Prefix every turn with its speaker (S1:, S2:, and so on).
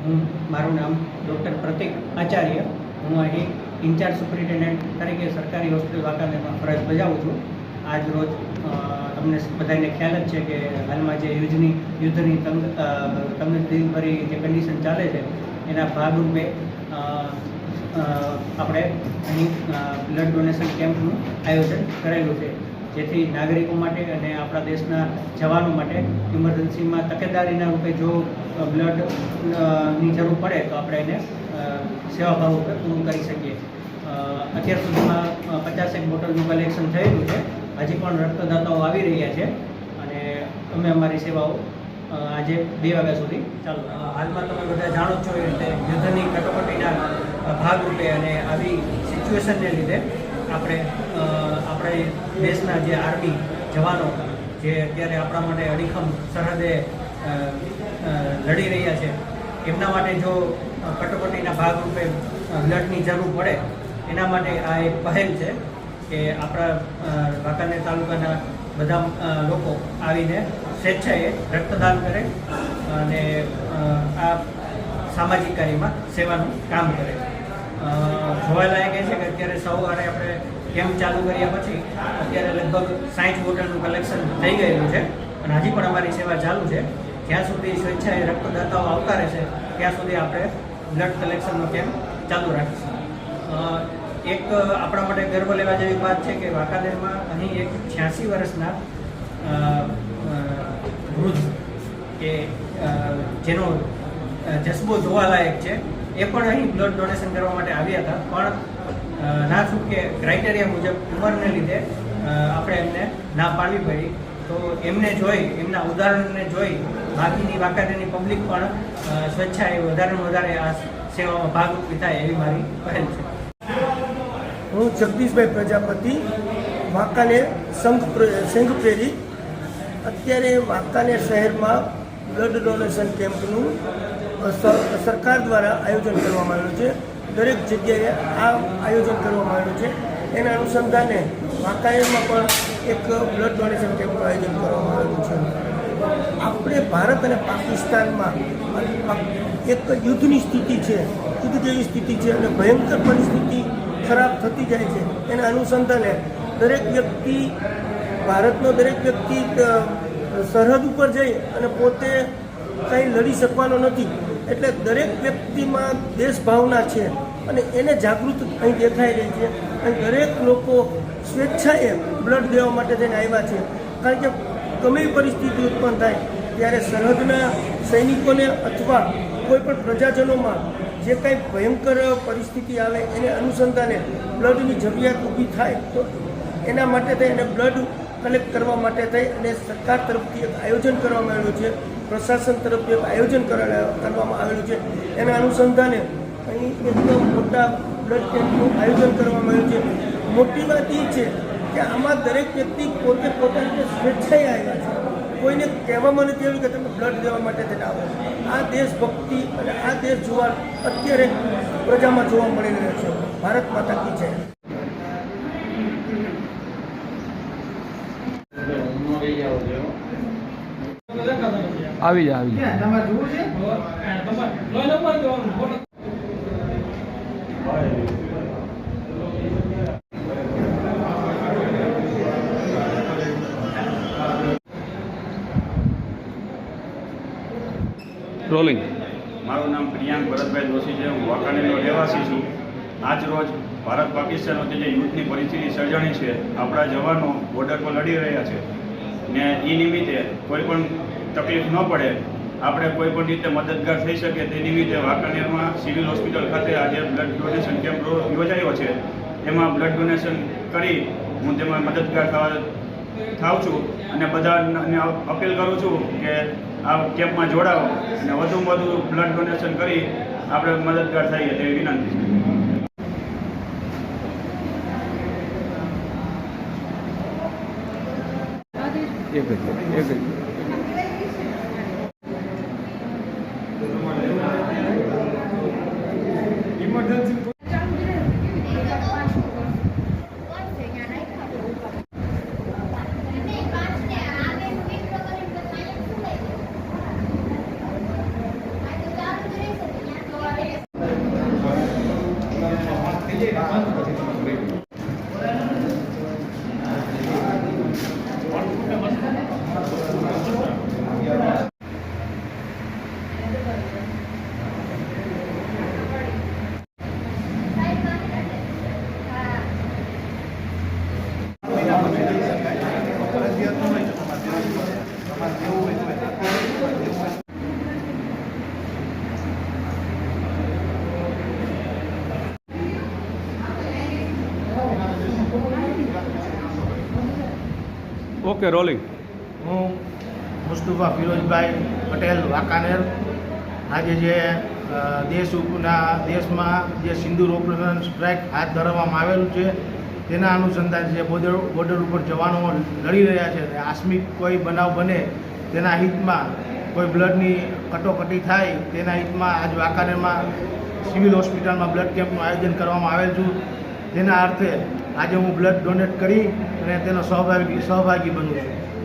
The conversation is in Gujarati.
S1: હું, મારું નામ ડૉક્ટર પ્રતિક આચાર્ય. હું અહીં ઇન્ચાર્જ સુપ્રિન્ટેન્ડન્ટ તરીકે સરકારી હોસ્પિટલ વાકાનેરમાં ફરજ બજાવું છું. આજ રોજ તમને બધાને ખ્યાલ જ છે કે હાલમાં જે યુદ્ધની યુદ્ધની તંગ તંગદિલભરી જે કન્ડિશન ચાલે છે એના ભાગરૂપે આપણે અહીં બ્લડ ડોનેશન કેમ્પનું આયોજન કરેલું છે. જેથી નાગરિકો માટે અને આપણા દેશના જવાનો માટે ઇમરજન્સીમાં તકેદારીના રૂપે જો બ્લડની જરૂર પડે તો આપણે એને સેવાભાવ રૂપે પૂરું કરી શકીએ. અત્યાર સુધીમાં પચાસેક બોટલનું કલેક્શન થયેલું છે. હજી પણ રક્તદાતાઓ આવી રહ્યા છે અને અમે અમારી સેવાઓ આજે બે વાગ્યા સુધી. ચાલુ હાલમાં તમે બધા જાણો છો એ રીતે યુદ્ધની કટોકટીના ભાગરૂપે અને આવી સિચ્યુએશનને લીધે આપણે આપણે દેશના જે આર્મી જવાનો જે અત્યારે આપણા માટે અડીખમ સરહદે લડી રહ્યા છે, એમના માટે જો કટોકટીના ભાગરૂપે બ્લડની જરૂર પડે, એના માટે આ એક પહેલ છે. કે આપણા વાંકાનેર તાલુકાના બધા લોકો આવીને સ્વેચ્છાએ રક્તદાન કરે અને આ સામાજિક કાર્યમાં સેવાનું કામ કરે. જોવાલાયક એ છે કે અત્યારે સવારે આપણે કેમ્પ ચાલુ કર્યા પછી અત્યારે લગભગ સાઠ બોટલનું કલેક્શન થઈ ગયેલું છે અને હજી પણ અમારી સેવા ચાલુ છે. જ્યાં સુધી સ્વેચ્છાએ રક્તદાતાઓ આવકારે છે ત્યાં સુધી આપણે બ્લડ કલેક્શનનો કેમ્પ ચાલુ રાખીશું. એક આપણા માટે ગર્વ લેવા જેવી વાત છે કે વાંકાનેરમાં અહીં એક છ્યાસી વર્ષના વૃદ્ધ કે જેનો જસબો જોવાલાયક છે, એ પણ અહીં બ્લડ ડોનેશન કરવા માટે આવ્યા હતા. પણ ના કે ક્રાઇટેરિયા મુજબ ઉંમરને લીધે આપણે એમને ના પાડવી પડી તો એમને જોઈ, એમના ઉદાહરણને જોઈ, બાકીની વાંકાનેરની પબ્લિક પણ સ્વેચ્છાએ વધારે વધારે આ સેવામાં ભાગ થાય એવી મારી પહેલ છે.
S2: હું જગદીશભાઈ પ્રજાપતિ, વાંકાનેર સંઘ સંઘ પ્રેરિત. અત્યારે વાંકાનેર શહેરમાં બ્લડ ડોનેશન કેમ્પનું સરકાર દ્વારા આયોજન કરવામાં આવ્યું છે. દરેક જગ્યાએ આ આયોજન કરવામાં આવ્યું છે. એના અનુસંધાને વાંકાનેરમાં પણ એક બ્લડ ડોનેશન કેમ્પનું આયોજન કરવામાં આવ્યું છે. આપણે ભારત અને પાકિસ્તાનમાં એક યુદ્ધની સ્થિતિ છે, યુદ્ધ જેવી સ્થિતિ છે અને ભયંકર પરિસ્થિતિ ખરાબ થતી જાય છે, એના અનુસંધાને દરેક વ્યક્તિ, ભારતનો દરેક વ્યક્તિ સરહદ ઉપર જઈ અને પોતે કંઈ લડી શકવાનો નથી. એટલે દરેક વ્યક્તિમાં દેશભાવના છે અને એને જાગૃત અહીં દેખાઈ રહી છે અને દરેક લોકો સ્વેચ્છાએ બ્લડ દેવા માટે થઈને આવ્યા છે. કારણ કે ગમે પરિસ્થિતિ ઉત્પન્ન થાય ત્યારે સરહદના સૈનિકોને અથવા કોઈપણ પ્રજાજનોમાં જે કાંઈ ભયંકર પરિસ્થિતિ આવે એને અનુસંધાને બ્લડની જરૂરિયાત ઊભી થાય તો એના માટે થઈ અને બ્લડ કલેક્ટ કરવા માટે થઈ અને સરકાર તરફથી એક આયોજન કરવામાં આવેલું છે. પ્રશાસન તરફથી એક આયોજન કરા- કરવામાં આવેલું છે. એના અનુસંધાને અહીં એકદમ મોટા બ્લડ કેમ્પનું આયોજન કરવામાં આવ્યું છે. મોટી વાત એ છે કે આમાં દરેક વ્યક્તિ પોતે પોતાની સ્વેચ્છાએ આવ્યા છે. કોઈને કહેવામાં નથી આવ્યું કે તમે બ્લડ દેવા માટે થઈને આવો. આ દેશભક્તિ અને આ દેશ જોવા અત્યારે પ્રજામાં જોવા મળી રહ્યો છે. ભારત માતા કી છે
S3: આવી જાય આવી જા. રોલિંગ
S4: મારું નામ પ્રિયાંક ભરતભાઈ જોશી છે. હું વાંકાનેરનો રહેવાસી છું. આજ રોજ ભારત પાકિસ્તાન વચ્ચે જે યુદ્ધની પરિસ્થિતિ સર્જાણી છે, આપણા જવાનો બોર્ડર પર લડી રહ્યા છે. ને એ નિમિત્તે કોઈ પણ તકલીફ ન પડે. આપણે કોઈ પણ રીતે મદદગાર થઈ શકે તે નિમિત્તે વાંકાનેરમાં સિવિલ હોસ્પિટલ ખાતે આજે બ્લડ ડોનેશન કેમ્પ યોજાયો છે. એમાં બ્લડ ડોનેશન કરી હું તેમાં મદદગાર થવા થાવ છું અને બધાને અપીલ કરું છું કે આ કેમ્પમાં જોડાઓ અને વધુમાં વધુ બ્લડ ડોનેશન કરી આપણે મદદગાર થઈએ તેવી વિનંતી
S3: એક જ એક જ ઓકે રોલિંગ
S5: હું મુસ્તુફા ફિરોજભાઈ પટેલ, વાંકાનેર. આજે જે દેશ ઉપના દેશમાં જે સિંદૂર ઓપરેશન સ્ટ્રાઇક હાથ ધરવામાં આવેલું છે, તેના અનુસંધાન જે બોર્ડર બોર્ડર ઉપર જવાનો લડી રહ્યા છે, અને આકસ્મિક કોઈ બનાવ બને તેના હિતમાં, કોઈ બ્લડની કટોકટી થાય તેના હિતમાં આજ વાંકાનેરમાં સિવિલ હોસ્પિટલમાં બ્લડ કેમ્પનું આયોજન કરવામાં આવેલ છું. તેના અર્થે આજે હું બ્લડ ડોનેટ કરી અને તેનો સહભાગી સહભાગી બનું છું.